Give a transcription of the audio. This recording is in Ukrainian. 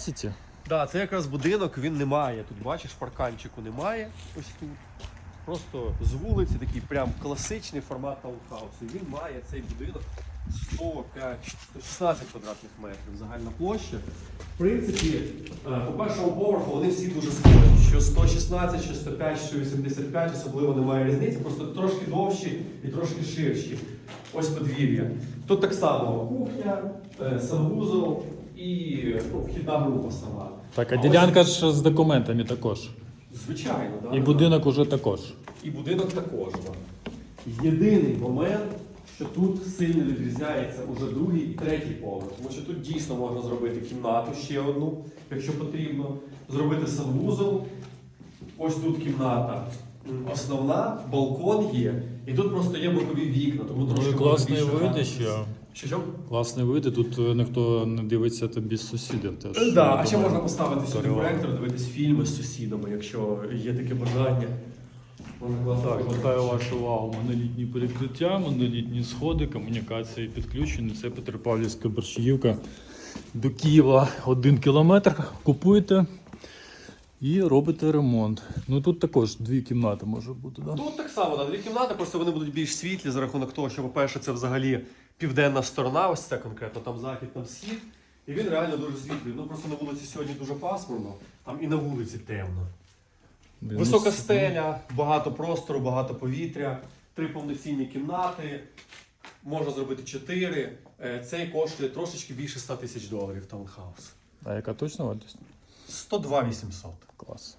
Сіті. Да, це якраз будинок, він не має. Тут бачиш, парканчику немає. Ось тут. Просто з вулиці такий прям класичний формат таунхаусу. Він має цей будинок 105-116 квадратних метрів загальна площа. В принципі, е, по першому поверху вони всі дуже схожі. Що 116, що 105, що 85, особливо немає різниці, просто трошки довші і трошки ширші. Ось подвір'я. Тут так само кухня, е, санвузол і ну, вхідна група сама. Так, а ось- ділянка ж з документами також. Звичайно, да. І будинок уже також. І будинок також. Да. Єдиний момент, що тут сильно відрізняється уже другий і третій поверх. Тому що тут дійсно можна зробити кімнату ще одну, якщо потрібно, зробити санвузол. Ось тут кімната основна, балкон є, і тут просто є бокові вікна, тому Ну трошки класний вид ще. Що що? Класний вид, тут е, ніхто не дивиться тобі з сусідів теж. Е, Да, а ще можна поставити сюди проектор, дивитись фільми з сусідами, якщо є таке бажання. Можна класно Так, звертаю вашу увагу. Монолітні перекриття, монолітні сходи, комунікації підключені. Це Петропавлівська Борщагівка до Києва один кілометр. Купуєте і робите ремонт. Ну тут також дві кімнати може бути, так? Да? Тут так само, да, дві кімнати, просто вони будуть більш світлі за рахунок того, що, по-перше, це взагалі південна сторона, ось це конкретно, там захід, там схід. І він реально дуже світлий. Ну просто на вулиці сьогодні дуже пасмурно, там і на вулиці темно. Висока стеля, багато простору, багато повітря, три повноцінні кімнати. Можна зробити чотири. Е, Цей коштує трошечки більше 100 тисяч доларів таунхаус. А яка точна вартість? 102 800. Клас.